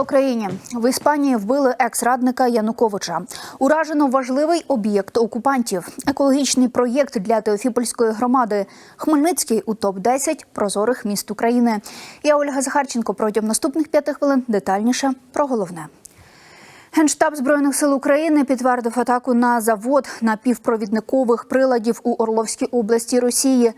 Україні в Іспанії вбили екс-радника Януковича. Уражено важливий об'єкт окупантів. Екологічний проєкт для Теофіпольської громади. Хмельницький у топ 10 прозорих міст України. Я Ольга Захарченко. Протягом наступних п'яти хвилин детальніше про головне. Генштаб збройних сил України підтвердив атаку на завод напівпровідникових приладів у Орловській області Росії.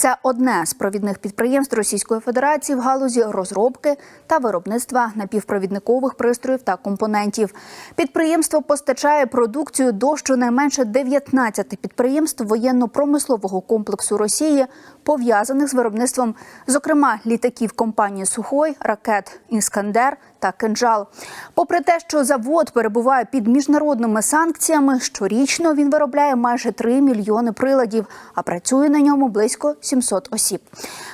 Це одне з провідних підприємств Російської Федерації в галузі розробки та виробництва напівпровідникових пристроїв та компонентів. Підприємство постачає продукцію до щонайменше 19 підприємств воєнно-промислового комплексу Росії, пов'язаних з виробництвом, зокрема літаків компанії Сухой, ракет Іскандер та Кинджал. Попри те, що завод перебуває під міжнародними санкціями, щорічно він виробляє майже 3 мільйони приладів, а працює на ньому близько 700 осіб.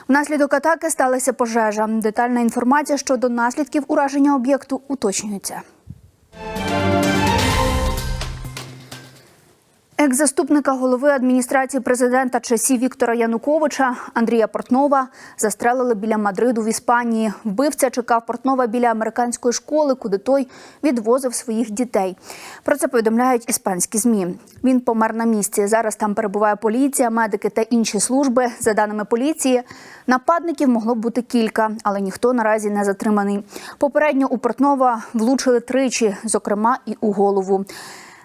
Внаслідок атаки сталася пожежа. Детальна інформація щодо наслідків ураження об'єкту уточнюється. Екс-заступника голови адміністрації президента часів Віктора Януковича Андрія Портнова застрелили біля Мадриду в Іспанії. Вбивця чекав Портнова біля американської школи, куди той відвозив своїх дітей. Про це повідомляють іспанські змі. Він помер на місці. Зараз там перебуває поліція, медики та інші служби. За даними поліції, нападників могло бути кілька, але ніхто наразі не затриманий. Попередньо у Портнова влучили тричі, зокрема і у голову.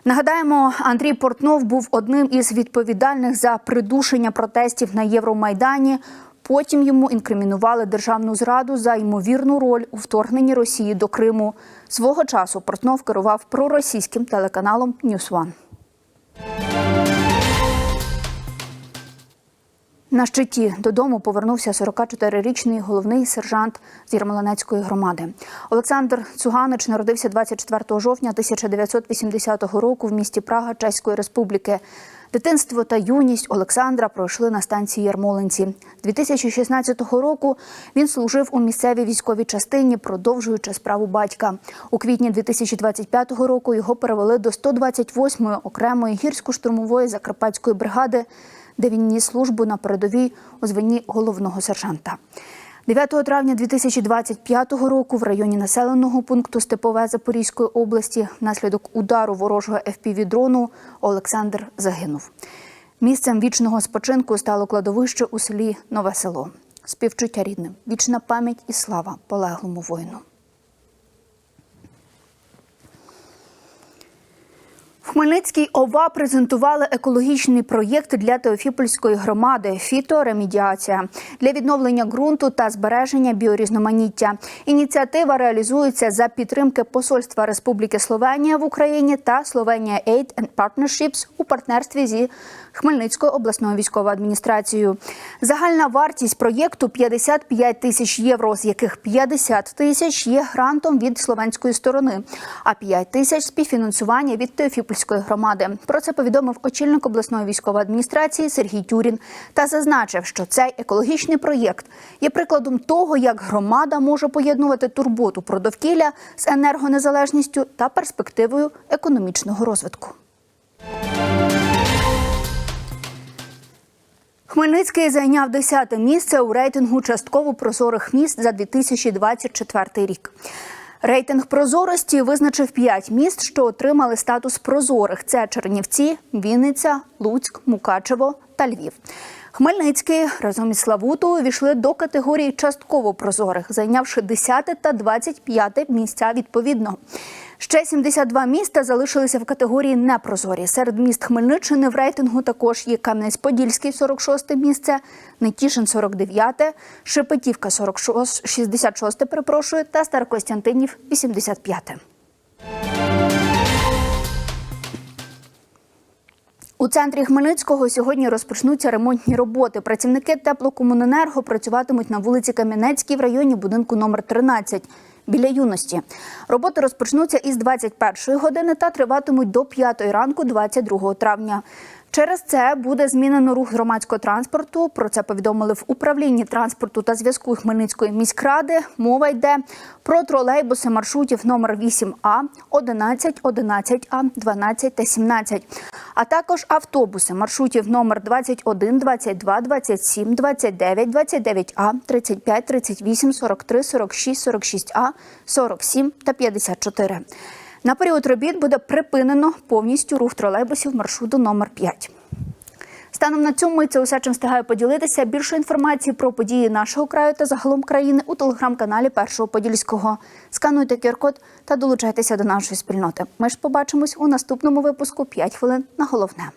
Нагадаємо, Андрій Портнов був одним із відповідальних за придушення протестів на Євромайдані. Потім йому інкримінували державну зраду за ймовірну роль у вторгненні Росії до Криму. Свого часу Портнов керував проросійським телеканалом Ньюс Ван. На щиті додому повернувся 44-річний головний сержант з Єрмолинецької громади. Олександр Цуганич народився 24 жовтня 1980 року в місті Прага Чеської Республіки. Дитинство та юність Олександра пройшли на станції Ярмолинці. 2016 року він служив у місцевій військовій частині, продовжуючи справу батька. У квітні 2025 року його перевели до 128-ї окремої гірсько-штурмової закарпатської бригади де він ніс службу на передовій у званні головного сержанта. 9 травня 2025 року в районі населеного пункту Степове Запорізької області внаслідок удару ворожого ФПВ-дрону Олександр загинув. Місцем вічного спочинку стало кладовище у селі Нове Село. Співчуття рідним, вічна пам'ять і слава полеглому воїну. Хмельницькій ОВА презентували екологічний проєкт для Теофіпольської громади Фіторемедіація для відновлення ґрунту та збереження біорізноманіття. Ініціатива реалізується за підтримки Посольства Республіки Словенія в Україні та Словенія Aid and Partnerships у партнерстві зі Хмельницькою обласною військовою адміністрацією. Загальна вартість проєкту 55 тисяч євро, з яких 50 тисяч є грантом від словенської сторони, а 5 тисяч співфінансування від Теофіпольської громади. Про це повідомив очільник обласної військової адміністрації Сергій Тюрін та зазначив, що цей екологічний проєкт є прикладом того, як громада може поєднувати турботу про довкілля з енергонезалежністю та перспективою економічного розвитку. Хмельницький зайняв 10 місце у рейтингу частково прозорих міст за 2024 рік. Рейтинг прозорості визначив п'ять міст, що отримали статус прозорих: це Чернівці, Вінниця, Луцьк, Мукачево та Львів. Хмельницький разом із Славутою війшли до категорії частково прозорих, зайнявши 10 та 25 місця відповідно. Ще 72 міста залишилися в категорії непрозорі. Серед міст Хмельниччини в рейтингу також є Кам'янець-Подільський, 46 місце, Нетішин, 49, Шепетівка, 46, 66, перепрошую, та Старокостянтинів, 85. У центрі Хмельницького сьогодні розпочнуться ремонтні роботи. Працівники теплокомуненерго працюватимуть на вулиці Кам'янецькій в районі будинку номер 13 біля юності. Роботи розпочнуться із 21 години та триватимуть до 5 ранку 22 травня. Через це буде змінено рух громадського транспорту. Про це повідомили в управлінні транспорту та зв'язку Хмельницької міськради. Мова йде про тролейбуси маршрутів номер 8А, 11, 11А, 12 та 17, а також автобуси маршрутів номер 21, 22, 27, 29, 29А, 35, 38, 43, 46, 46А, 47 та 54. На період робіт буде припинено повністю рух тролейбусів маршруту номер 5. Станом на цьому це усе, чим встигаю поділитися. Більше інформації про події нашого краю та загалом країни у телеграм-каналі Першого Подільського. Скануйте QR-код та долучайтеся до нашої спільноти. Ми ж побачимось у наступному випуску «5 хвилин на головне.